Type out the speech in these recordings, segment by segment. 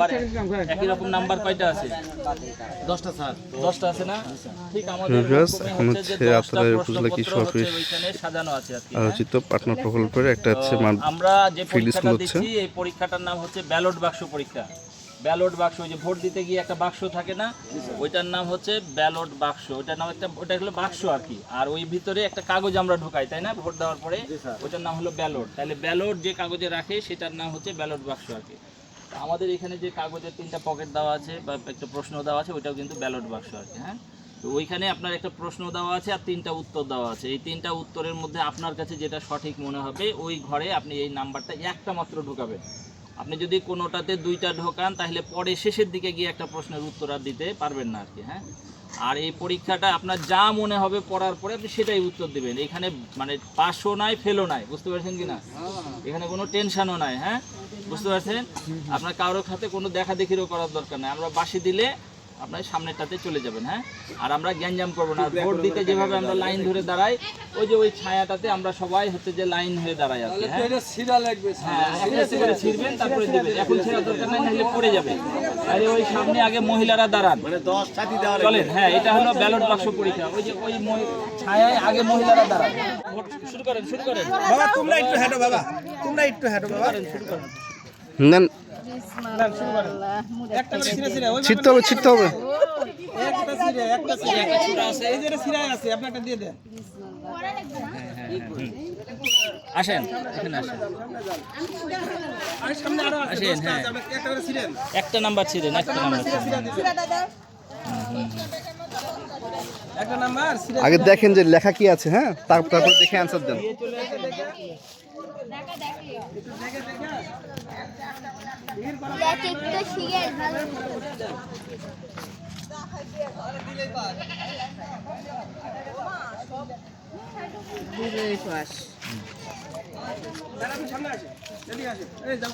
Number একই রকম number কয়টা আছে? দশটা স্যার। দশটা আছে না? ঠিক আমাদের এখন হচ্ছে আপনাদের উপজেলা কৃষি অফিস সাজানো আছে আর কি, হ্যাঁ? পাটনা প্রকল্পের একটা হচ্ছে আমরা যে পরীক্ষাটা দিচ্ছি এই পরীক্ষাটার নাম হচ্ছে ব্যালট বাক্স পরীক্ষা। ব্যালট বাক্স ওই যে ভোট দিতে গিয়ে একটা বাক্স থাকে না ওইটার নাম হচ্ছে ব্যালট বাক্স ওইটার নাম একটা ওটা হলো বাক্স আর কি। আর ওই ভিতরে একটা কাগজ আমরা ঢুকাই তাই না? ভোট দেওয়ার পরে। ওইটার নাম হলো ব্যালট তাহলে ব্যালট যে কাগজে রাখে সেটার নাম হচ্ছে ব্যালট বাক্স আর কি। আমাদের এখানে যে কাগজের তিনটা পকেট দেওয়া আছে বা একটা প্রশ্ন দেওয়া আছে, ওইটাও কিন্তু ব্যালট বাক্স আছে হ্যাঁ? তো ওইখানে আপনার একটা প্রশ্ন দেওয়া আছে আর তিনটা উত্তর দেওয়া আছে। এই তিনটা উত্তরের মধ্যে আপনার কাছে যেটা সঠিক মনে হবে, ওই ঘরে আপনি এই নাম্বারটা একটা মাত্র ঢুকাবেন। আপনি যদি কোনোটাতে দুইটা ঢোকান, তাহলে পরে শেষের দিকে গিয়ে একটা প্রশ্নের উত্তর আর দিতে পারবেন না আর কি হ্যাঁ? আর এই পরীক্ষাটা আপনার যা মনে হবে পড়ার পরে আপনি সেটাই উত্তর দেবেন। এখানে মানে পাশও নাই, ফেলও নাই, বুঝতে পারছেন কি না? এখানে কোনো টেনশানও নাই হ্যাঁ? বুঝতে পারছেন? আপনার কারোর খাতে কোনো দেখা দেখিরও করার দরকার নাই। আমরা বাসি দিলে আপনার সামনেরটাতে চলে যাবেন হ্যাঁ? আর আমরা গ্যাঞ্জাম করব না। ভোট দিতে যেভাবে আমরা লাইন ধরে দাঁড়াই ওই যে ওই ছায়াটাতে আমরা সবাই হচ্ছে যে লাইন হয়ে দাঁড়াই কি, হ্যাঁ? হ্যাঁ ছিঁড়বেন তারপরে দেবেন। এখন ছেঁড়া দরকার নাই নাহলে পড়ে যাবে। আরে ওই সামনে আগে মহিলারা দাঁড়ান। মানে চলেন হ্যাঁ এটা হলো ব্যালট বাক্স পরীক্ষা। ওই যে ওই ছায়ায় আগে মহিলারা দাঁড়ান। ভোট শুরু করেন শুরু করেন। বাবা তোমরা একটু হাঁটো বাবা। তোমরা একটু হাঁটো বাবা। শুরু করেন ছিটতে হবে ছিটতে হবে আসেন আসেন। একটা নাম্বার ছিলেন একটা নাম্বার একটা নাম্বার আগে দেখেন যে লেখা কি আছে হ্যাঁ তারপর দেখে অ্যান্সার দেন এক একটা শিখে ভালো দাঁড়া, আপনি সামনে আসেন এদিকে আসেন এই যাও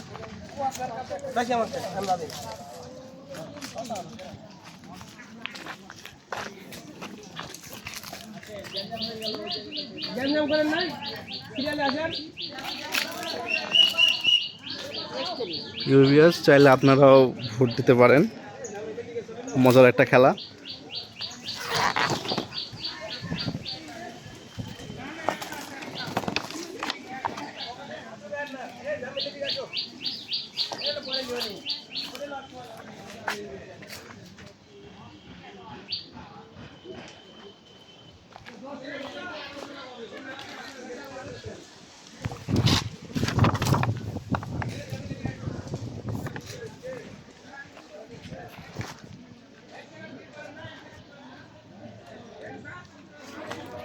কাছে, আমরা দিই গ্যাঞ্জাম করেন নাই সিরিয়ালে আসেন ইউভিয়াস চাইলে আপনারাও ভোট দিতে পারেন। মজার একটা খেলা।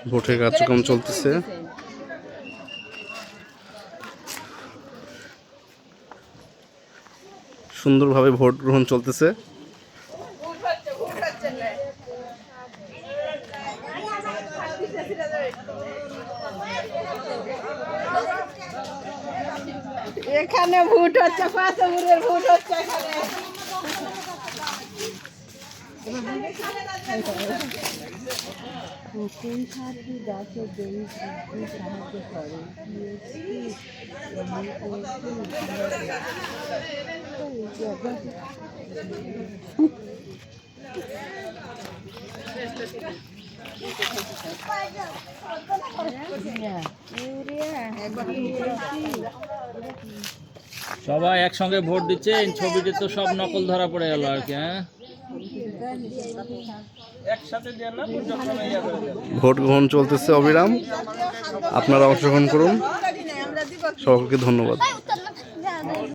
ভোটের কার্যক্রম চলতেছে। সুন্দরভাবে ভোট গ্রহণ চলতেছে। এখানে ভোট হচ্ছে পাঁচপুরের ভোট হচ্ছে এখানে। গাছের সাহায্য করে সবাই একসঙ্গে ভোট দিচ্ছে ছবিতে তো সব নকল ধরা পড়ে গেল আর কি হ্যাঁ? ভোট গ্রহণ চলতেছে অবিরাম। আপনারা অংশগ্রহণ করুন। সকলকে ধন্যবাদ।